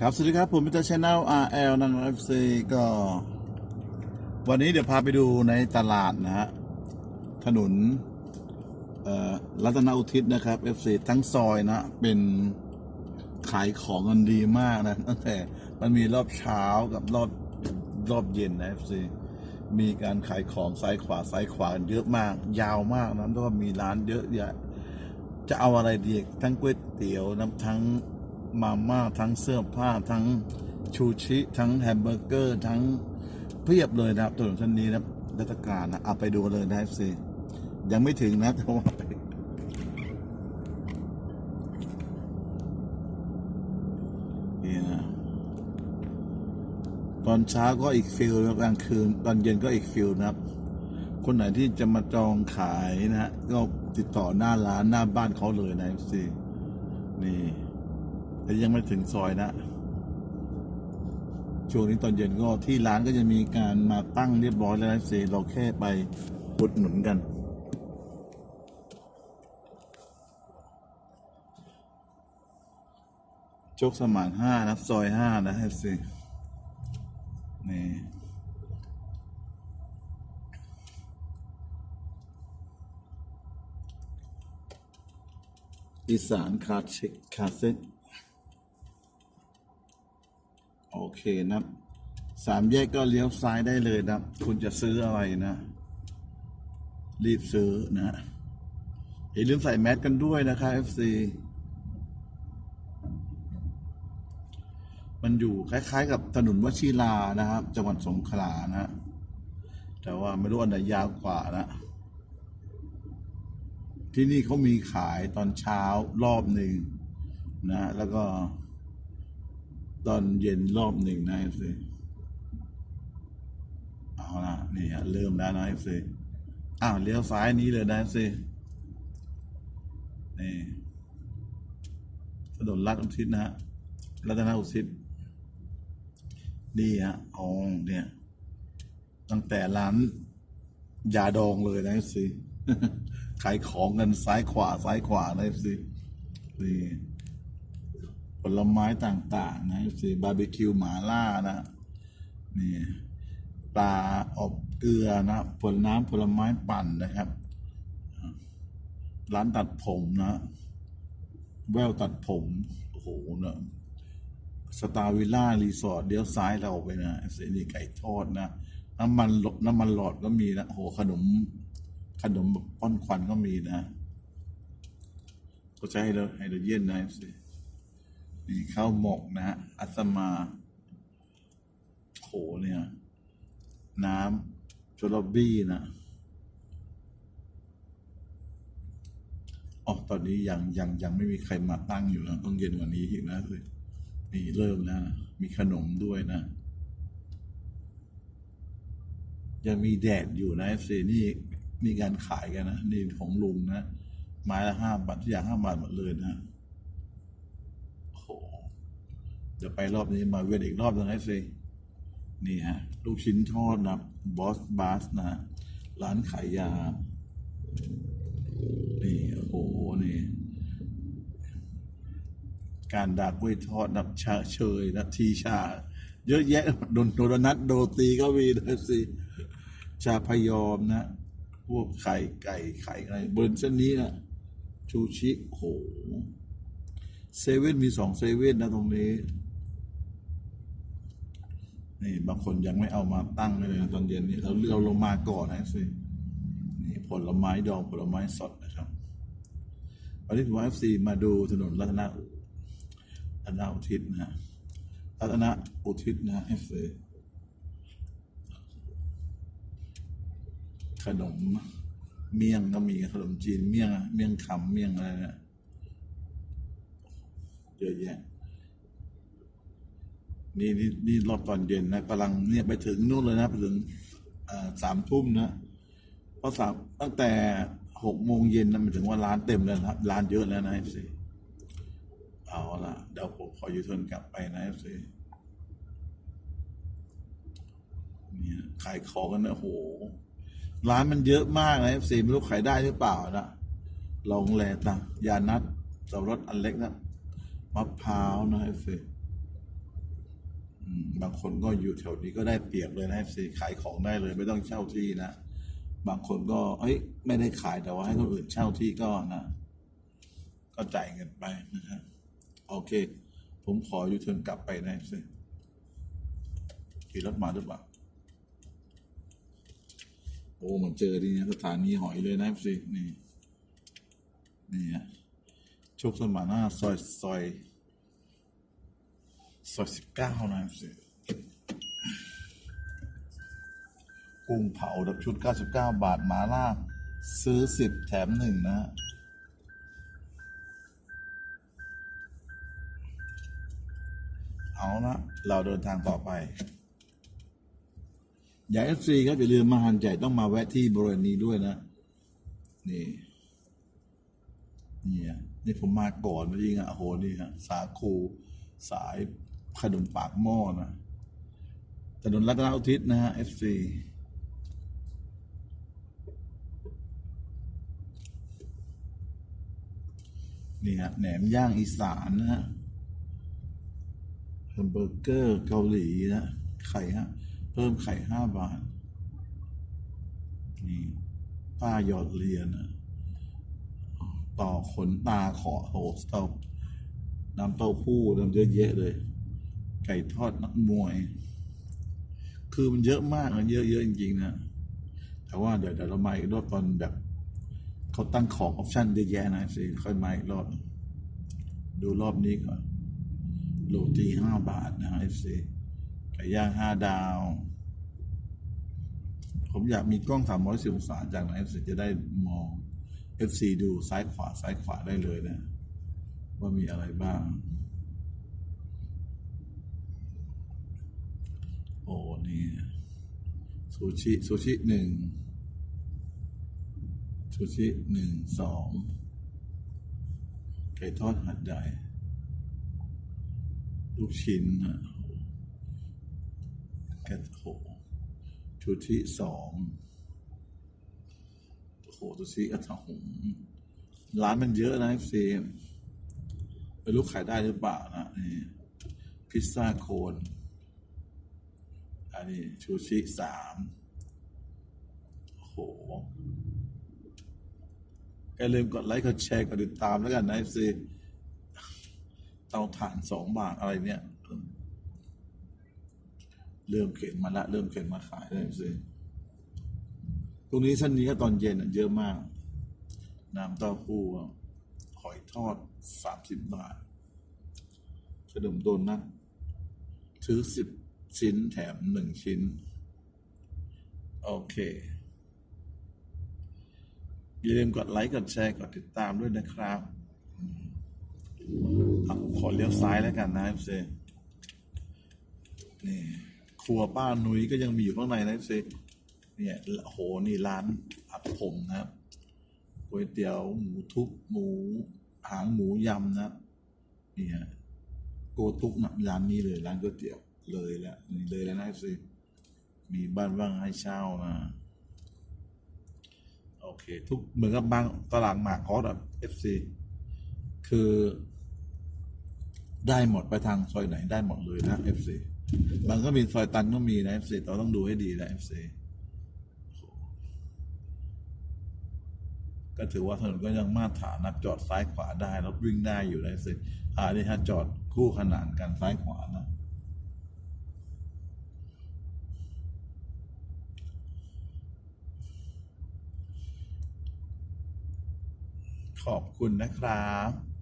ครับ สวัสดีครับ ผมมิตร์ชแนล RL นังเอฟซีก็ วันนี้เดี๋ยวพาไปดูในตลาดนะฮะ ถนนรัตนอุทิศนะครับ FC ทั้งซอยนะ เป็นขายของกันดีมากนะ ตั้งแต่มันมีรอบเช้ากับรอบรอบเย็นนะ FC มีการขายของซ้ายขวาซ้ายขวากันเยอะมาก ยาวมากนะแล้วก็มีร้านเยอะแยะจะเอาอะไรดีทั้งก๋วยเตี๋ยวน้ำทั้ง มาม่าทั้งเสื้อผ้าทั้งชูชิทั้งแฮมเบอร์เกอร์ทั้งเพียบเลยนะครับถนนเส้นนี้นะรัฐการนะเอาไปดูเลยนะสิยังไม่ถึงนะแต่ว่าไปนี่นะตอนเช้าก็อีกฟิลแล้วกลางคืน ตอนเย็นก็อีกฟิลนะครับ คนไหนที่จะมาจองขายนะฮะก็ติดต่อหน้าร้านหน้าบ้านเขาเลยนะสินี่ แต่ยังไม่ถึงซอยนะ ช่วงนี้ตอนเย็นก็ที่ร้านก็จะมีการมาตั้งเรียบร้อยแล้วนะสิเราแค่ไปอุดหนุนกัน โชคสมานห้านะซอยห้านะฮะสินี่อีสานคาเช็คคาเซ็ต โอเคนะสามแยกก็เลี้ยวซ้ายได้เลยนะคุณจะซื้ออะไรนะ รีบซื้อนะอย่าลืมใส่แมสกันด้วยนะคะ FC มันอยู่คล้าย ๆ กับถนนวชิรานะครับ จังหวัดสงขลานะ แต่ว่าไม่รู้อันไหนยาวกว่านะ ที่นี่เขามีขายตอนเช้ารอบหนึ่งนะ แล้วก็ ตอนเย็นรอบหนึ่งนะเอฟซีเอาละนี่ฮะเริ่มแล้วนะเอฟซีอ้าวเลี้ยวซ้ายนี้เลยนะเอฟซีนี่ถนนลาดอุทิศนะฮะรัตนอุทิศนี่ฮะอ๋อเนี่ย ตั้งแต่ร้านยาดองเลยนะสิขายของกันซ้ายขวาซ้ายขวานะสินี่ ลไม้ต่างๆนะสิบาร์บีคิวหมาล่านะนี่ปลาอบเกลือนะผลน้ำผลไม้ปั่นนะครับ ร้านตัดผมนะ แววตัดผมโอ้โหนะสตาร์วิลล่ารีสอร์ทเดี๋ยวซ้ายเราไปนะเสนีไก่ทอดนะน้ำมันหลน้ำมันหลอดก็มีนะโอ้โหขนม ขนมแบบป้อนควันก็มีนะ ก็ใช้ไฮโดรไฮโดราเจนนะสิ นี่ข้าวหมกนะฮะอัสมาโหเนี่ย น้ำโจลบี้นะอ๋อตอนนี้ยังยังยังไม่มีใครมาตั้งอยู่นะต้องเย็นกว่านี้อีกนะเลยนี่เริ่มแล้วนะมีขนมด้วยนะ ยังมีแดดอยู่นะเอฟซีนี่มีการขายกันนะ นี่ของลุงนะไม้ละห้าบาททุกอย่างห้าบาทหมดเลยนะโอ้โห เดี๋ยวไปรอบนี้มาเวียนอีกรอบนึงนะเอฟซีนี่ฮะ ลูกชิ้นทอดนะบอสบาสนะร้านขายยา นี่โอ้โหนี่ การดากกล้วยทอดนับชาเชยนะทีชา เยอะแยะโดนโดนัทโดตีก็มีนะสิชาพยอมนะ พวกไข่ไก่ไข่อะไรบนเส้นนี้นะชูชิโหเซเว่นมีสองเซเว่นนะตรงนี้ นี่บางคนยังไม่เอามาตั้งเลยนะตอนเย็นนี้เราเราลงมาก่อนนะสินี่ผลไม้ดองผลไม้สดนะครับวันนี้ผมเอฟซีมาดูถนนรัตนรัตนอุทิศนะฮะรัตนอุทิศนะเอฟซีขนมเมี่ยงก็มีขนมจีนเมี่ยงเมี่ยงคำเมี่ยงอะไรเนี่ยเยอะแยะ นี่นี่นี่รอบตอนเย็นนะกำลังเนี่ยไปถึงนู่นเลยนะไปถึงสามทุ่มนะเพราะสามตั้งแต่หกโมงเย็นนะมันถึงว่าร้านเต็มแล้วนะครับร้านเยอะแล้วนะเอฟซีเอาละเดี๋ยวผมขอยูเทิร์นกลับไปนะเอฟซีเนี่ยขายของกันนะโอ้โหร้านมันเยอะมากนะเอฟซีไม่รู้ขายได้หรือเปล่านะลองแลตะยานัดสับรถอันเล็กนะมะพร้าวนะเอฟซี บางคนก็อยู่แถวนี้ก็ได้เปรียบเลยนะ FC ขายของได้เลย ไม่ต้องเช่าที่นะ บางคนก็เอ้ย ไม่ได้ขายแต่ว่าให้คนอื่นเช่าที่ก็นะ ก็จ่ายเงินไปนะครับโอเค ผมขอยูเทิร์นกลับไปนะ FC ขี่รถมาหรือเปล่าโอ้มันเจอดีนะสถานีหอยเลยนะ FC นี่นี่ฮะโชคสมานหน้าซอยซอย ซอยสิบเก้านะสิกุ้งเผาดับชุดเก้าสิบเก้าบาทหมาล่าซื้อสิบแถมหนึ่งนะเอาละเราเดินทางต่อไปอย่าเอฟซีครับอย่าลืมมาหันใหญ่ต้องมาแวะที่บริเวณนี้ด้วยนะ นี่ นี่อะนี่ผมมาก่อนจริงอะโอ้โหนี่ฮะสาคูสาย ขนมปากหม้อนะถนนรัตนอุทิศนะฮะ FC นี่ฮะแหนมย่างอีสานนะฮะแฮมเบอร์เกอร์เกาหลีนะ ไข่ฮะ เพิ่มไข่ห้าบาท นี่ ป้าหยอดเรียญนะต่อขนตาขอโหสต็อน้ำเต้าหู้น้ำเยอะแยะเลย ไก่ทอดนักมวย คือมันเยอะมากมันเยอะเยอะจริงๆนะ แต่ว่าเดี๋ยวเดี๋ยวเรามาอีกรอบตอนแบบเขาตั้งของออปชั่นเยอะแยะนะสิค่อยมาอีกรอบ ดูรอบนี้ก่อนโรตีห้าบาทนะเอซีไก่ย่างห้าดาว ผมอยากมีกล้องสามร้อยสิบองศาจากไหนเอฟซีจะได้มอง FC ดูซ้ายขวาซ้ายขวาได้เลยนะ ว่ามีอะไรบ้าง โอ้ นี่ซูชิซูชิหนึ่งซูชิหนึ่งสองไก่ทอดหัดใหญ่ลูกชิ้นนะแกะโหซูชิสองโอ้โหดูสิอัฐหงร้านมันเยอะนะเอฟซีไม่รู้ขายได้หรือเปล่านะนี่พิซซ่าโคน อันนี้ชูชิสามโอ้โหอย่าลืมกดไลค์กดแชร์กดติดตามแล้วกันนะเอฟซีเตาถ่านสองบาทอะไรเนี่ย เริ่มเข็นมาละ เริ่มเข็นมาขายแล้วเอฟซีตรงนี้เส้นนี้ก็ตอนเย็นอะเยอะมาก น้ำเต้าหู้หอยทอดสามสิบบาทขนมโดนัทซื้อสิบ ชิ้นแถมหนึ่งชิ้น โอเค อย่าลืมกดไลค์ กดแชร์ กดติดตามด้วยนะครับอขอเลี้ยวซ้ายแล้วกันนะเอฟซีนี่ครัวป้านุ้ยก็ยังมีอยู่ข้างในนะเอฟซีเนี่ยโหนี่ร้านอัดผมนะครับก๋วยเตี๋ยวหมูทุบหมูหางหมูยำนะเนี่ยโกตุกนะร้านนี้เลยร้านก๋วยเตี๋ยว เลยและนี่เลยแล้วนะสิมีบ้านว่างให้เช่านะ โอเค ทุกเหมือนกับบางตลาดหมากคอสอะเอฟซีคือ ได้หมดไปทางซอยไหนได้หมดเลยนะเอฟซีมันก็มีซอยตันก็มีนะเอฟซีเราต้องดูให้ดีนะเอฟซีก็ถือว่าถนนก็ยังมาตรฐานนะจอดซ้ายขวาได้รถวิ่งได้อยู่นะเลยสิอ่านี่ฮะจอดคู่ขนานกันซ้ายขวานะ ขอบคุณนะครับ